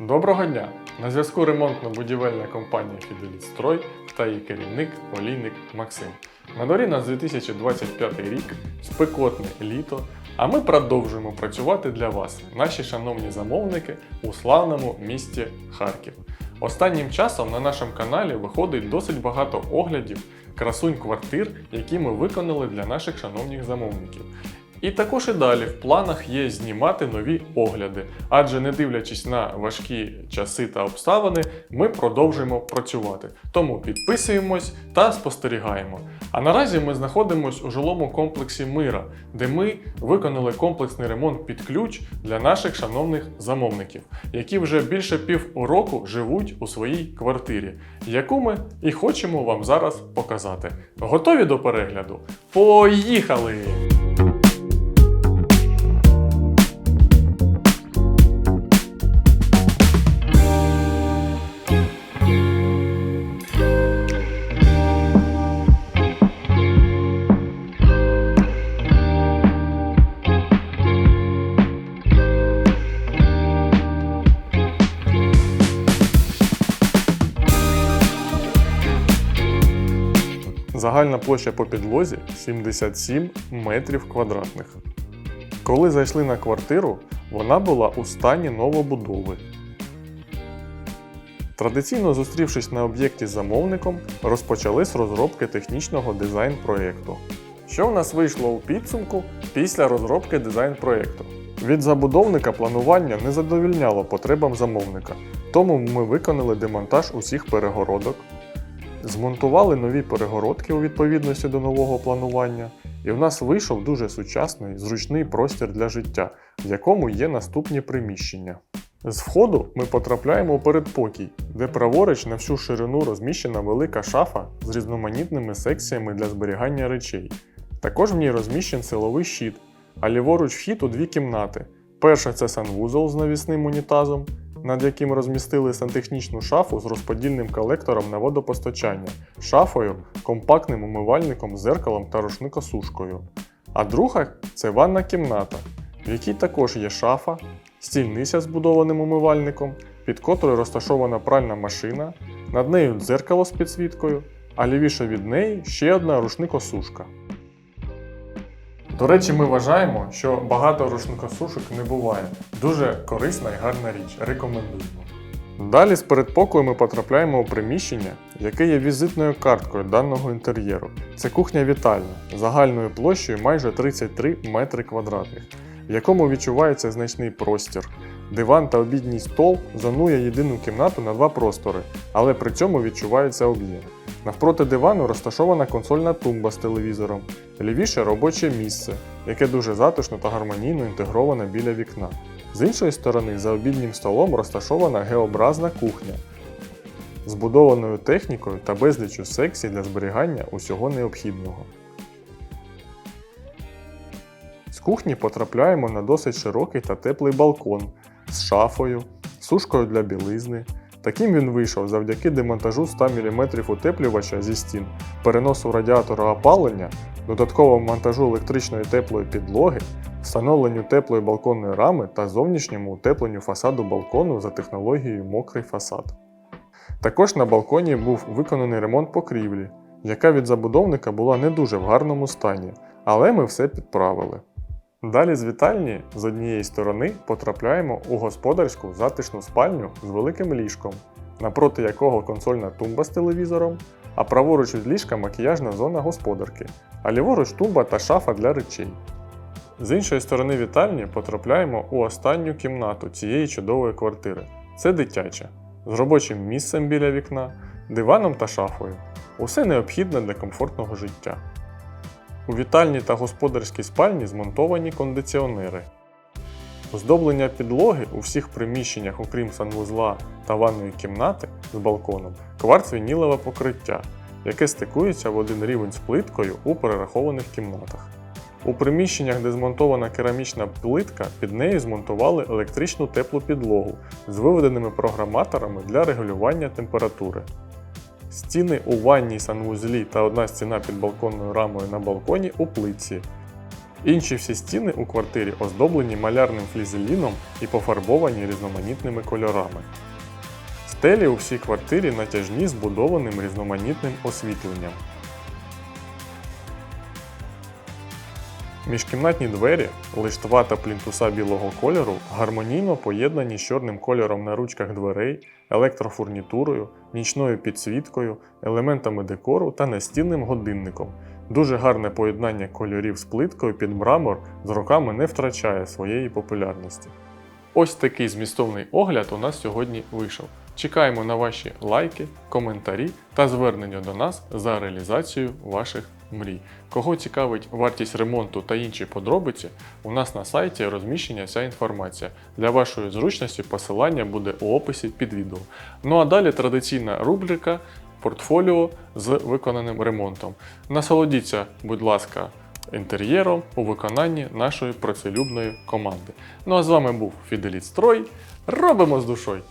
Доброго дня! На зв'язку ремонтно-будівельна компанія Фіделістрой та її керівник Олійник Максим. На дворі нас 2025 рік, спекотне літо, а ми продовжуємо працювати для вас, наші шановні замовники, у славному місті Харків. Останнім часом на нашому каналі виходить досить багато оглядів красунь квартир, які ми виконали для наших шановних замовників. І також і далі в планах є знімати нові огляди, адже не дивлячись на важкі часи та обставини, ми продовжуємо працювати. Тому підписуємось та спостерігаємо. А наразі ми знаходимося у жилому комплексі Мира, де ми виконали комплексний ремонт під ключ для наших шановних замовників, які вже більше півроку живуть у своїй квартирі, яку ми і хочемо вам зараз показати. Готові до перегляду? Поїхали! Загальна площа по підлозі 77 метрів квадратних. Коли зайшли на квартиру, вона була у стані новобудови. Традиційно зустрівшись на об'єкті з замовником, розпочали з розробки технічного дизайн-проєкту. Що в нас вийшло у підсумку після розробки дизайн-проєкту? Від забудовника планування не задовільняло потребам замовника, тому ми виконали демонтаж усіх перегородок, змонтували нові перегородки у відповідності до нового планування, і в нас вийшов дуже сучасний, зручний простір для життя, в якому є наступні приміщення. З входу ми потрапляємо у передпокій, де праворуч на всю ширину розміщена велика шафа з різноманітними секціями для зберігання речей. Також в ній розміщен силовий щит, а ліворуч вхід у дві кімнати. Перша це санвузол з навісним унітазом, над яким розмістили сантехнічну шафу з розподільним колектором на водопостачання, шафою, компактним умивальником, зеркалом та рушникосушкою. А друга це ванна кімната, в якій також є шафа, стільниця з будованим умивальником, під котрою розташована пральна машина, над нею дзеркало з підсвіткою, а лівіше від неї ще одна рушникосушка. До речі, ми вважаємо, що багато рушникосушок не буває. Дуже корисна і гарна річ. Рекомендуємо. Далі з передпокою ми потрапляємо у приміщення, яке є візитною карткою даного інтер'єру. Це кухня вітальня загальною площею майже 33 метри квадратних, в якому відчувається значний простір. Диван та обідній стол зонує єдину кімнату на два простори, але при цьому відчувається об'єм. Навпроти дивану розташована консольна тумба з телевізором, лівіше робоче місце, яке дуже затишно та гармонійно інтегроване біля вікна. З іншої сторони, за обіднім столом розташована геобразна кухня, збудованою технікою та безлічю секцій для зберігання усього необхідного. З кухні потрапляємо на досить широкий та теплий балкон з шафою, сушкою для білизни. Таким він вийшов завдяки демонтажу 100 мм утеплювача зі стін, переносу радіатора опалення, додатковому монтажу електричної теплої підлоги, встановленню теплої балконної рами та зовнішньому утепленню фасаду балкону за технологією мокрий фасад. Також на балконі був виконаний ремонт покрівлі, яка від забудовника була не дуже в гарному стані, але ми все підправили. Далі з вітальні з однієї сторони потрапляємо у господарську затишну спальню з великим ліжком, напроти якого консольна тумба з телевізором, а праворуч від ліжка макіяжна зона господарки, а ліворуч тумба та шафа для речей. З іншої сторони вітальні потрапляємо у останню кімнату цієї чудової квартири. Це дитяча, з робочим місцем біля вікна, диваном та шафою. Усе необхідне для комфортного життя. У вітальні та господарській спальні змонтовані кондиціонери. Оздоблення підлоги у всіх приміщеннях, окрім санвузла та ванної кімнати з балконом, кварц-вінілове покриття, яке стикується в один рівень з плиткою у перерахованих кімнатах. У приміщеннях, де змонтована керамічна плитка, під нею змонтували електричну теплу підлогу з виведеними програматорами для регулювання температури. Стіни у ванній санвузлі та одна стіна під балконною рамою на балконі у плитці. Інші всі стіни у квартирі оздоблені малярним флізеліном і пофарбовані різноманітними кольорами. Стелі у всій квартирі натяжні збудованим різноманітним освітленням. Міжкімнатні двері, лиштва та плінтуса білого кольору гармонійно поєднані з чорним кольором на ручках дверей, електрофурнітурою, нічною підсвіткою, елементами декору та настінним годинником. Дуже гарне поєднання кольорів з плиткою під мрамор з роками не втрачає своєї популярності. Ось такий змістовний огляд у нас сьогодні вийшов. Чекаємо на ваші лайки, коментарі та звернення до нас за реалізацію ваших мрій. Кого цікавить вартість ремонту та інші подробиці, у нас на сайті розміщена вся інформація. Для вашої зручності посилання буде у описі під відео. Ну а далі традиційна рубрика портфоліо з виконаним ремонтом. Насолодіться, будь ласка, інтер'єром у виконанні нашої працелюбної команди. Ну а з вами був Фіделіт Строй. Робимо з душою!